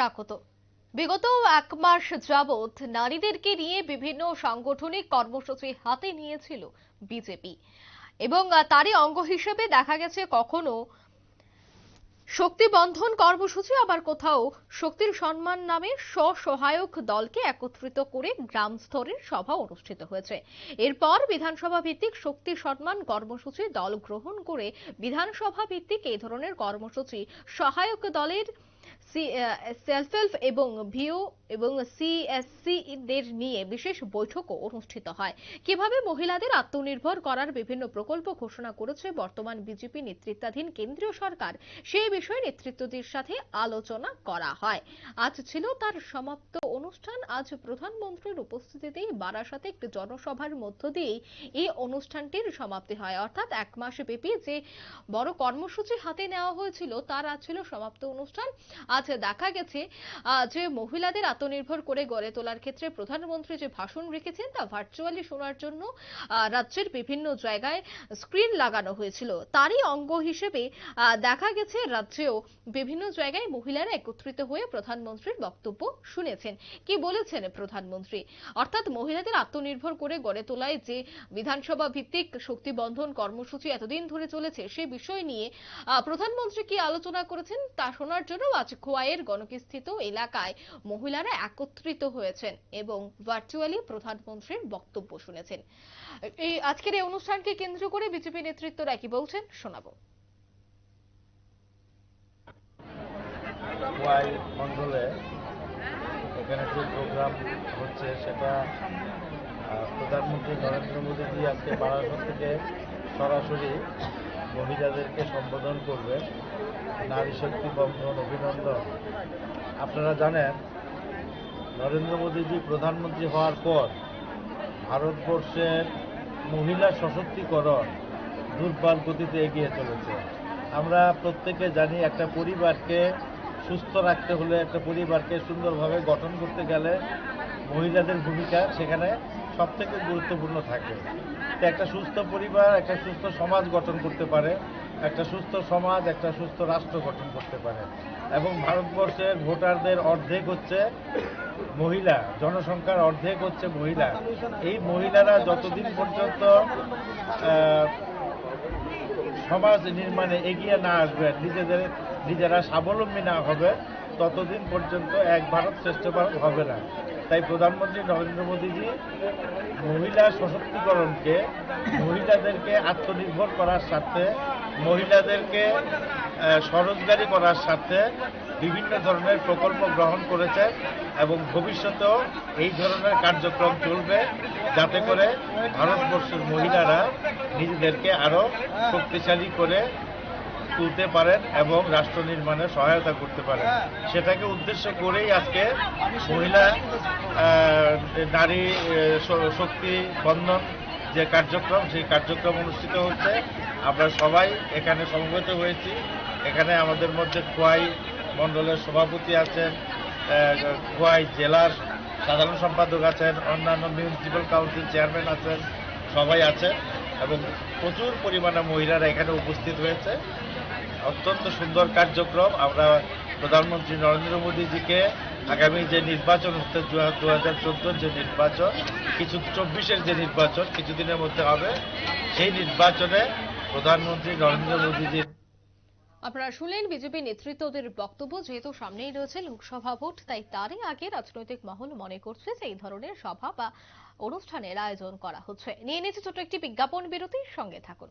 স্বাগত। বিগত এক মাস যাবৎ নারীদেরকে নিয়ে বিভিন্ন সাংগঠনিক কর্মসূচি হাতে নিয়েছিল বিজেপি। এবং তারই অঙ্গ হিসেবে দেখা গেছে কখনো শক্তি বন্ধন কর্মসূচি, আবার কোথাও শক্তির সম্মান নামে স্বসহায়ক দলকে একত্রিত করে গ্রাম স্তরের সভা অনুষ্ঠিত হয়েছে। এরপর বিধানসভা ভিত্তিক শক্তি সম্মান কর্মসূচি দল গ্রহণ করে বিধানসভা ভিত্তিক এই ধরনের কর্মসূচি সহায়ক দলের সেলফ হেল্প এবং ভিও এবং সিএসসি দের নিয়ে বিশেষ বৈঠকও অনুষ্ঠিত হয়। কীভাবে মহিলাদের আত্মনির্ভর করার বিভিন্ন প্রকল্প ঘোষণা করেছে বর্তমান বিজেপি নেতৃত্বাধীন কেন্দ্রীয় সরকার, সেই বিষয়ে নেতৃত্বদের সাথে আলোচনা করা হয়। আজ ছিল তার সমাপ্ত অনুষ্ঠান। আজ প্রধানমন্ত্রীর উপস্থিতিতেই বারাসাতে একটি জনসভার মধ্য দিয়েই এই অনুষ্ঠানটির সমাপ্তি হয়। অর্থাৎ এক মাস ব্যাপী যে বড় কর্মসূচি হাতে নেওয়া হয়েছিল, তার আজ ছিল সমাপ্ত অনুষ্ঠান। আজ দেখা গেছে যে মহিলাদের আত্মনির্ভর করে গড়ে তোলার ক্ষেত্রে প্রধানমন্ত্রী যে ভাষণ রেখেছেন তা ভার্চুয়ালি শোনার জন্য রাজ্যের বিভিন্ন জায়গায় স্ক্রিন লাগানো হয়েছিল। তারই অঙ্গ হিসেবে দেখা গেছে রাজ্যেও বিভিন্ন জায়গায় মহিলারা একত্রিত হয়ে প্রধানমন্ত্রীর বক্তব্য শুনেছেন। কি বলেছেন প্রধানমন্ত্রী? অর্থাৎ মহিলাদের আত্মনির্ভর করে গড়ে তোলায় যে বিধানসভা ভিত্তিক শক্তি বন্ধন কর্মসূচি এতদিন ধরে চলেছে, সে বিষয় নিয়ে প্রধানমন্ত্রী কি আলোচনা করেছেন তা শোনার জন্য আজ খোয়াইয়ের গণকিস্থিত এলাকায় মহিলারা একত্রিত হয়েছেন এবং ভার্চুয়ালি প্রধানমন্ত্রীর বক্তব্য শুনেছেন। এই আজকের এই অনুষ্ঠানকে কেন্দ্র করে বিজেপি নেতৃত্বরা কি বলছেন শোনাবো। এখানে যে প্রোগ্রাম হচ্ছে সেটা প্রধানমন্ত্রী নরেন্দ্র মোদীজি আজকে বারাসত থেকে সরাসরি মহিলাদেরকে সম্বোধন করবে। নারী শক্তি বন্ধন অভিনন্দন। আপনারা জানেন, নরেন্দ্র মোদীজি প্রধানমন্ত্রী হওয়ার পর ভারতবর্ষের মহিলা সশক্তিকরণ দুর্বল গতিতে এগিয়ে চলেছে। আমরা প্রত্যেকে জানি একটা পরিবারকে সুস্থ রাখতে হলে একটা পরিবারকে সুন্দরভাবে গঠন করতে গেলে মহিলাদের ভূমিকা সেখানে সব থেকে গুরুত্বপূর্ণ থাকে। তো একটা সুস্থ পরিবার, একটা সুস্থ সমাজ গঠন করতে পারে, একটা সুস্থ সমাজ, একটা সুস্থ রাষ্ট্র গঠন করতে পারে। এবং ভারতবর্ষের ভোটারদের অর্ধেক হচ্ছে মহিলা, জনসংখ্যার অর্ধেক হচ্ছে মহিলা। এই মহিলারা যতদিন পর্যন্ত সমাজ নির্মাণে এগিয়ে না আসবে, নিজেদের, নিজেরা স্বাবলম্বী না হবে, ততদিন পর্যন্ত এক ভারত শ্রেষ্ঠ ভারত হবে না। তাই প্রধানমন্ত্রী নরেন্দ্র মোদীজি মহিলা সশক্তিকরণকে, মহিলাদেরকে আত্মনির্ভর করার সাথে মহিলাদেরকে স্বরোজগারি করার সাথে বিভিন্ন ধরনের প্রকল্প গ্রহণ করেছে এবং ভবিষ্যতেও এই ধরনের কার্যক্রম চলবে যাতে করে ভারতবর্ষের মহিলারা নিজেদেরকে আরও শক্তিশালী করে তুলতে পারেন এবং রাষ্ট্র নির্মাণে সহায়তা করতে পারেন। সেটাকে উদ্দেশ্য করেই আজকে মহিলা নারী শক্তি বন্ধন যে কার্যক্রম, সেই কার্যক্রম অনুষ্ঠিত হচ্ছে। আমরা সবাই এখানে সমবেত হয়েছি। এখানে আমাদের মধ্যে খোয়াই মণ্ডলের সভাপতি আছেন খোয়াই জেলার সাধারণ সম্পাদক আছেন, অন্যান্য মিউনিসিপ্যাল কাউন্সিল চেয়ারম্যান আছেন, সবাই আছেন এবং প্রচুর পরিমাণে মহিলারা এখানে উপস্থিত হয়েছে। অত্যন্ত সুন্দর কার্যক্রম। আমরা প্রধানমন্ত্রী নরেন্দ্র মোদীজিকে আগামী যে নির্বাচন হচ্ছে দু হাজার চোদ্দোর যে নির্বাচন, কিছু চব্বিশের যে নির্বাচন কিছুদিনের মধ্যে হবে, সেই নির্বাচনে প্রধানমন্ত্রী নরেন্দ্র মোদীজির আপনারা শুনলেন বিজেপি নেতৃত্বদের বক্তব্য, যেহেতু সামনেই রয়েছে লোকসভা ভোট, তাই তারই আগে রাজনৈতিক মহল মনে করছে যে এই ধরনের সভা বা অনুষ্ঠানের আয়োজন করা হচ্ছে। নিয়ে নিচ্ছে ছোট একটি বিজ্ঞাপন বিরতির সঙ্গে থাকুন।